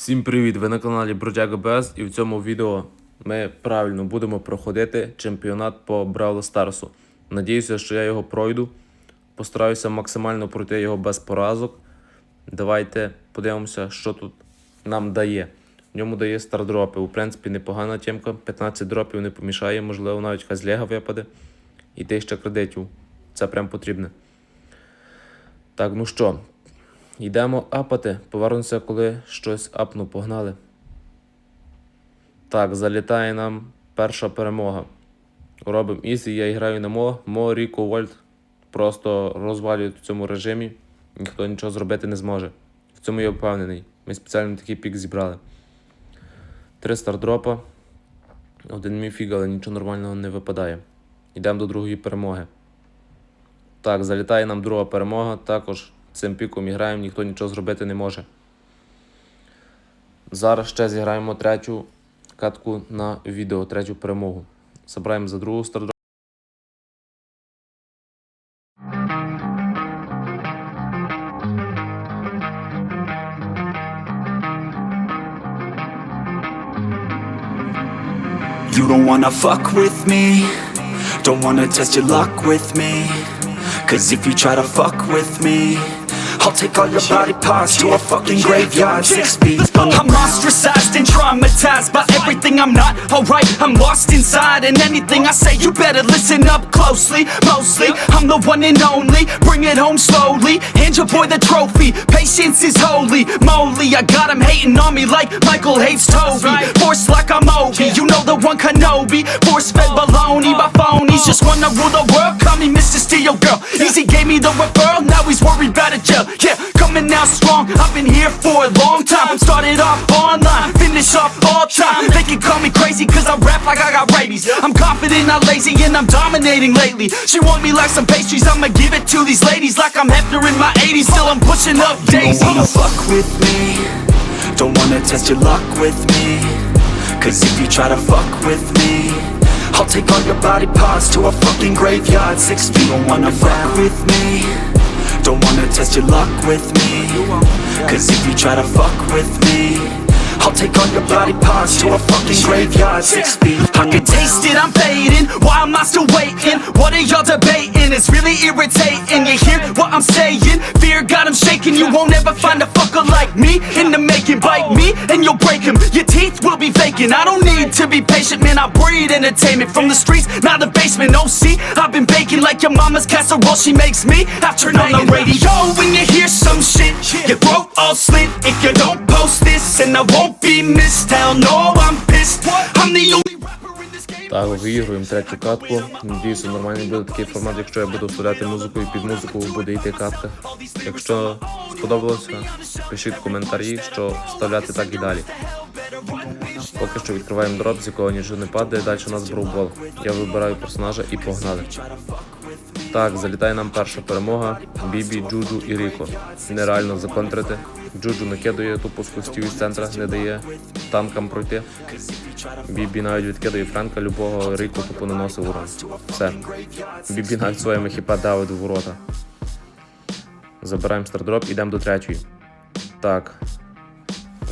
Всім привіт! Ви на каналі Бродяга Без і в цьому відео ми правильно будемо проходити чемпіонат по Бравл Старсу. Надіюся, що я його пройду. Постараюся максимально пройти його без поразок. Давайте подивимося, що тут нам дає. В ньому дає стардропи. У принципі, непогана тємка. 15 дропів не помішає, можливо, навіть якась лега випаде. І 1000 кредитів. Це прям потрібне. Так, ну що, Йдемо апати. Повернемося, коли щось апну. Погнали. Так, залітає нам перша перемога. Робимо ізі, я граю на Мо. Ріко, Вольт просто розвалюють в цьому режимі. Ніхто нічого зробити не зможе. В цьому я впевнений. Ми спеціально такий пік зібрали. Три стардропа. Один міфіг, але нічого нормального не випадає. Йдемо до другої перемоги. Так, залітає нам друга перемога. Також цим піком і граємо, ніхто нічого зробити не може. Зараз ще зіграємо третю катку на відео, третю перемогу. Забираємо за другу сторону. You don't wanna fuck with me Don't wanna test your luck with me Cause if you try to fuck with me I'll take all your body parts to a fucking graveyard. Six feet I'm ostracized and traumatized by everything I'm not. Alright I'm lost inside and anything I say you better listen up closely Mostly. I'm the one and only. Bring it home slowly. Hand your boy the trophy. Patience is holy. Moly I got him hating on me like Michael hates Toby. Force like I'm Obi You know the one Kenobi. Force fed baloney by phonies. Uh. Just wanna rule the world. Call me Mr. Steel Girl. Easy gave me the referral. Now he's worried about a jail Yeah, coming out strong. I've been here for a long time. Started off online Finish off all time. They can call me crazy Cause I rap like I got rabies. I'm confident, not lazy And I'm dominating lately. She want me like some pastries. I'ma give it to these ladies Like I'm Hefner in my 80s Still I'm pushing up daisies Don't wanna fuck with me. Don't wanna test your luck with me. Cause if you try to fuck with me I'll take all your body parts to a fucking graveyard. Six feet, don't wanna fuck with me Don't wanna test your luck with me. Cause if you try to fuck with me take all your body parts to a fucking graveyard. Six feet. I can taste it, I'm fading. Why am I still waiting? What are y'all debating? It's really irritating. You hear what I'm saying? Fear got him shaking. You won't ever find a fucker like me In the making. Bite me and you'll break him Your teeth will be vacant I don't need to be patient Man, I breed entertainment From the streets, not the basement. Oh, see, I've been baking Like your mama's casserole. She makes me after night on the radio. When you hear some shit Your throat all slit If you don't post this And I won't be missed Hell no, I'm pissed I'm the only Так, виігруємо третю катку. Надіюся, нормальний буде такий формат, якщо я буду вставляти музику і під музику буде йти катка. Якщо сподобалося, пишіть коментарі, що вставляти так і далі. Поки що відкриваємо дроп, з якого нічого не падає, далі у нас броубол. Я вибираю персонажа і погнали. Так, залітає нам перша перемога. Бібі, Джуджу і Ріко. Нереально законтрити. Джуджу накидує тупо з хвостів із центра, не дає танкам пройти. Бібі навіть відкидає Френка, любого Ріко тупо наносив урон. Все. Бібі навіть своїми хіпа давить в ворота. Забираємо стардроп, ідемо до третьої. Так.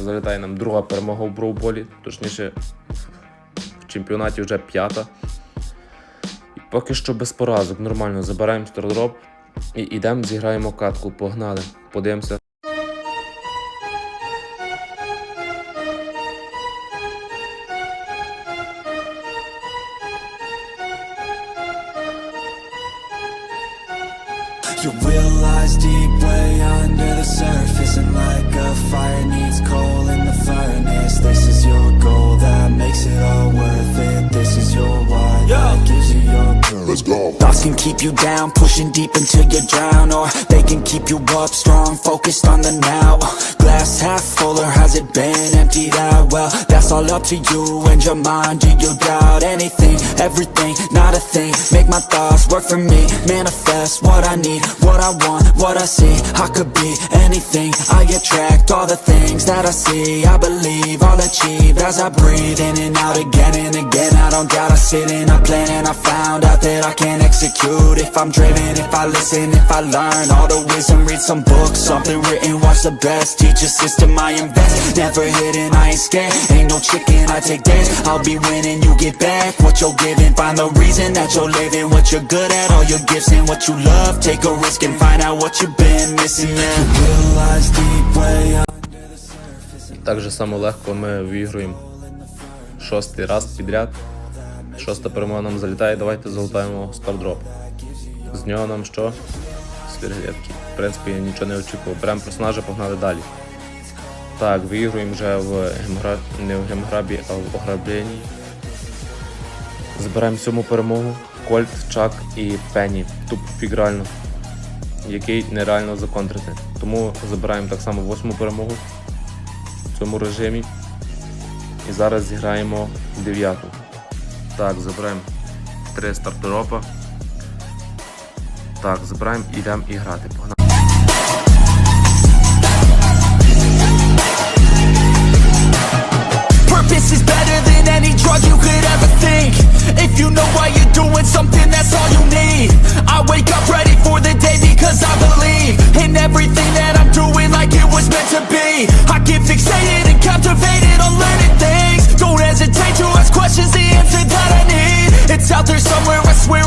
Залітає нам друга перемога в броуболі, точніше, в чемпіонаті вже п'ята. І поки що без поразок, нормально. Забираємо стардроп і йдемо, зіграємо катку. Погнали. Подивимося. You down, pushing deep until you drown Or they can keep you up strong, focused on the now Glass half full or has it been emptied out? well, that's all up to you and your mind. Do you doubt anything, everything, not a thing? Make my thoughts work for me, manifest what I need, what I want, what I see. I could be anything, I attract all the things that I see. I believe I'll achieve as I breathe in and out again and again. I don't I sit and I plan and I found out that I can't execute if I'm driven, if I listen, if I learn all the wisdom, read some books, something written, watch the best, teach a system I invest. Never hidden, I ain't scared, ain't no chicken, I take dance. I'll be winning, you get back what you're giving. Find the reason that you're living, what you're good at, all your gifts and what you love. Take a risk and find out what you've been missing. Yeah. Realize deep way Так же само легко ми виграємо шостий раз підряд. Шоста перемога нам залітає, давайте залутаємо стардроп. З нього нам що? Свірглетки. В принципі, я нічого не очікував. Беремо персонажа, погнали далі. Так, виігруємо вже в гемгра... не в гемграбі, а в ограбленні. Збираємо сьому перемогу. Кольт, Чак і Пенні. Тупо фігрально. Який нереально законтрити. Тому забираємо так само восьму перемогу в цьому режимі. І зараз зіграємо дев'яту. Так, забираємо три стартеропа. Так, забираємо і йдемо і грати. Погнали. Purpose is better than any drug you could ever think. If you know why you're doing something, that's all you need. I wake up ready for the day because I believe in everything that I'm doing like it was meant to be. I get fixated and captivated on learning things. Don't hesitate to ask questions, the answer that I need. It's out there somewhere, I swear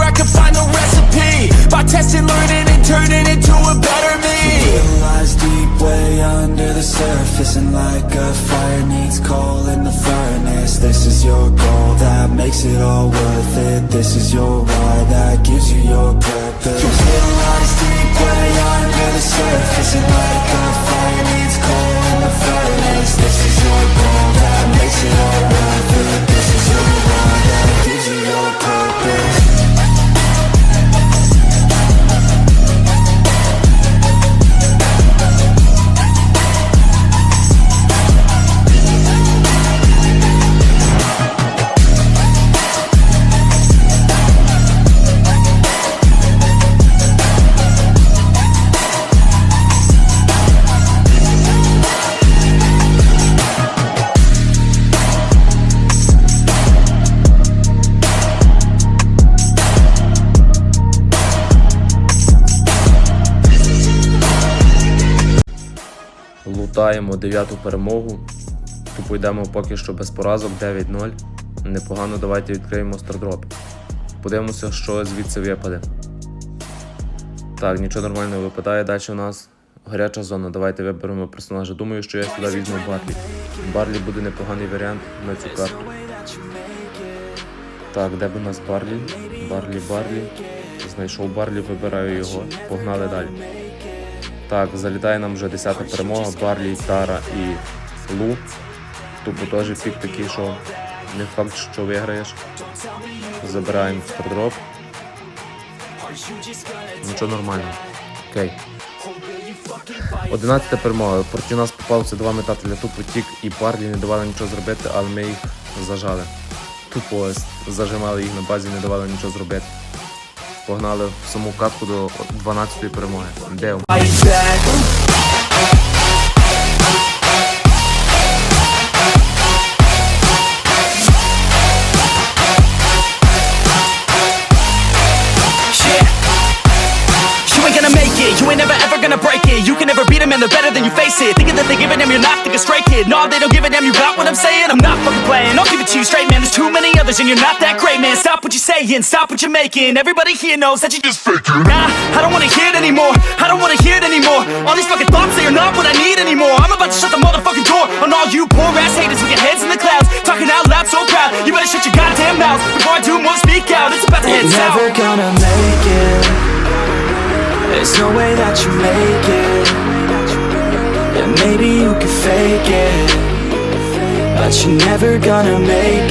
like a fire needs coal in the furnace. This is your goal that makes it all worth it. This is your why that gives you your purpose. Лутаємо дев'яту перемогу. Тупо йдемо поки що без поразок 9-0. Непогано, давайте відкриємо стардроп. Подивимося, що звідси випаде. Так, нічого нормального випадає. Далі у нас гаряча зона. Давайте виберемо персонажа. Думаю, що я сюди візьму Барлі. Барлі буде непоганий варіант на цю карту. Так, де б у нас Барлі? Барлі, Барлі. Знайшов Барлі, вибираю його. Погнали далі. Так, залітає нам вже 10-та перемога. Барлі, Тара і Лу. Тупо теж пік такий, що не факт, що виграєш. Забираємо стардроп. Нічого нормально. Окей. 11 перемога. Проти нас попалося два метателя. Тупо тік і Барлі не давали нічого зробити, але ми їх зажали. Тупо зажимали їх на базі, не давали нічого зробити. Погнали в саму катку до 12-ї перемоги. Де Fight back. Yeah. You ain't gonna make it, you ain't never ever gonna break it. You can never beat them and they're better than you face it. Thinking that they give a damn, you're not thinking straight, kid. No, they don't give a damn, you got what I'm saying? I'm not fucking playing, I'll give it to you straight, man. There's too many and you're not that great, man. Stop what you're saying, stop what you're making. Everybody here knows that you're just faking. Nah, I don't wanna hear it anymore. I don't wanna hear it anymore. All these fucking thoughts, they are not what I need anymore. I'm about to shut the motherfucking door on all you poor ass haters with your heads in the clouds. Talking out loud so proud. You better shut your goddamn mouth before I do more speak out. It's about to head south. never gonna make it. There's no way that you make it. Yeah, maybe you can fake it, but you're never gonna make it.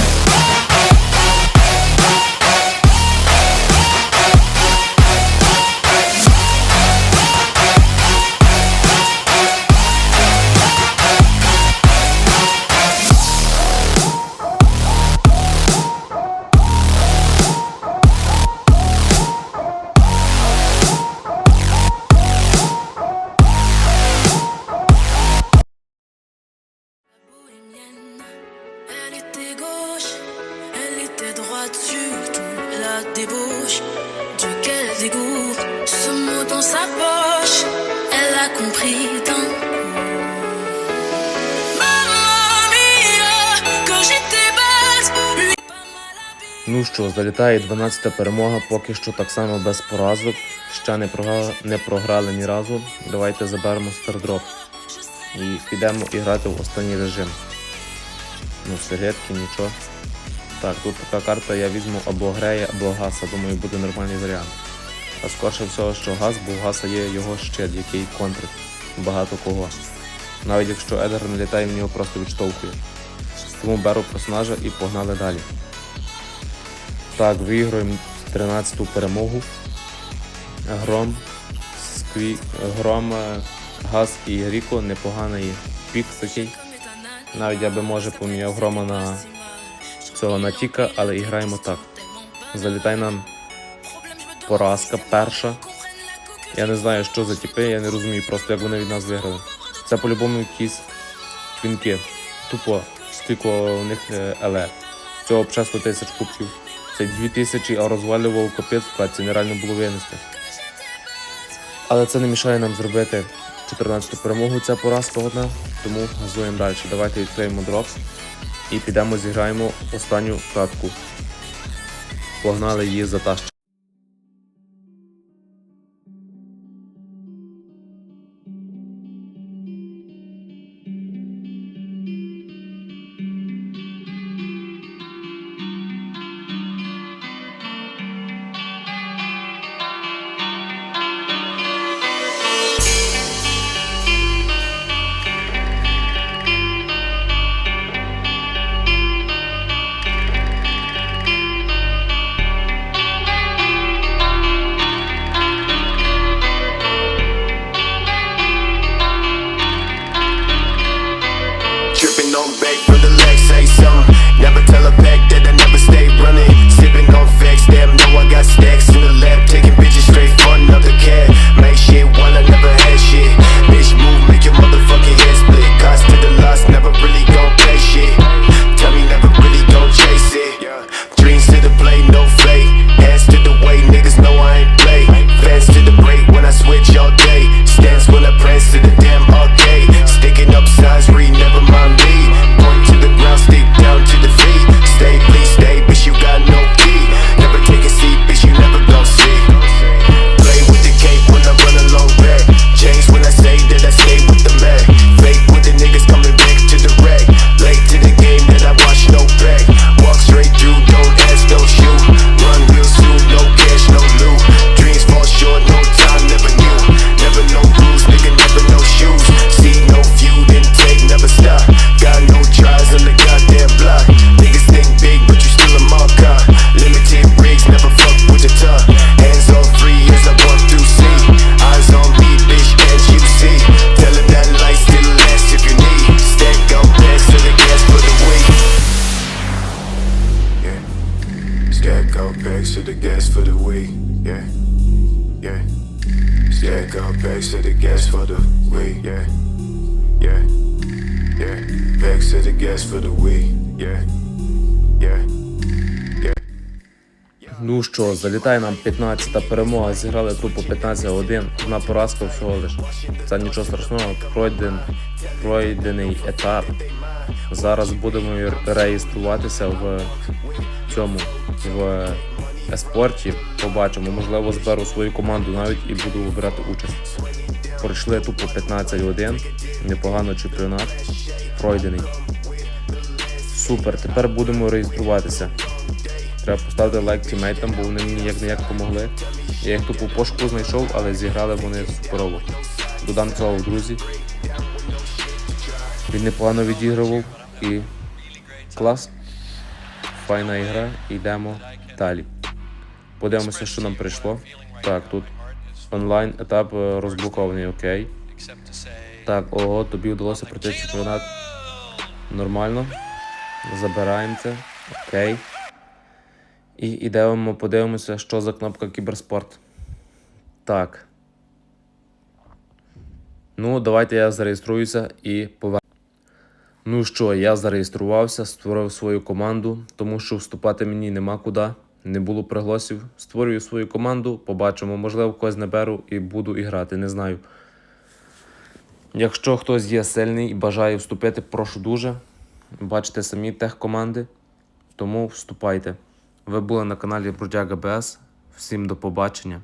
Droite, surtout la débauche. Dieu, dégoût, ce mot dans sa poche, elle a compris d'un. Ну що, залітає 12-та перемога, поки що так само без поразок. Ще не програли, не програли ні разу. Давайте заберемо стардроп. І підемо і грати в останній режим. Ну, сигаретки, нічого. Так, тут така карта, я візьму або грея, або гаса. Думаю, буде нормальний варіант. А скорше всього, що газ, бо у гаса є його щит, який контрить багато кого. Навіть якщо Едгар не літає, він його просто відштовхує. Тому беру персонажа і погнали далі. Так, виіграємо 13-ту перемогу. Гром, Скві... Гром, Газ і Ріко непоганий пік такий. Навіть я би може поміняв грома на цього на Тіка, але і граємо так. Залітай нам поразка перша. Я не знаю, що за тіпи, я не розумію просто, як вони від нас виграли. Це по-любому якісь твінки. Тупо скільки у них е, еле. Цього б 100 тисяч кубків. Це 2000, а розвалював капець, це нереально було винести. Але це не мішає нам зробити 14-ту перемогу, ця поразка одна, тому газуємо далі. Давайте відкриємо дроп і підемо зіграємо останню катку. Погнали її затащити. Yeah. Yeah. Yeah. Bags to the gas for the week. Yeah. Yeah. Ну що, залітає нам 15-та перемога, зіграли тупо 15-1, одна поразка всього лиш. Це нічого страшного, пройден, пройдений етап. Зараз будемо реєструватися в цьому в еспорті. Побачимо, можливо, зберу свою команду навіть і буду брати участь. Пройшли тупо 15 годин. Непогано чемпіонат. Пройдений. Супер, тепер будемо реєструватися. Треба поставити лайк тімейтам, бо вони мені як не як допомогли. Я їх тупо пошуку знайшов, але зіграли вони суперово. Додам цього в друзі. Він непогано відігрував і клас. Файна ігра. Йдемо далі. Подивимося, що нам прийшло. Так, тут онлайн етап е, розблокований, окей. Так, ого, тобі вдалося пройти чемпіонат. Нормально. Забираємо це. Окей. І ідемо, подивимося, що за кнопка кіберспорт. Так. Ну, давайте я зареєструюся і повернуся. Ну що, я зареєструвався, створив свою команду, тому що вступати мені нема куди, не було пригласів. Створюю свою команду, побачимо, можливо, когось наберу і буду іграти, не знаю. Якщо хтось є сильний і бажає вступити, прошу дуже. Бачите самі тех команди, тому вступайте. Ви були на каналі Бродяга БС. Всім до побачення.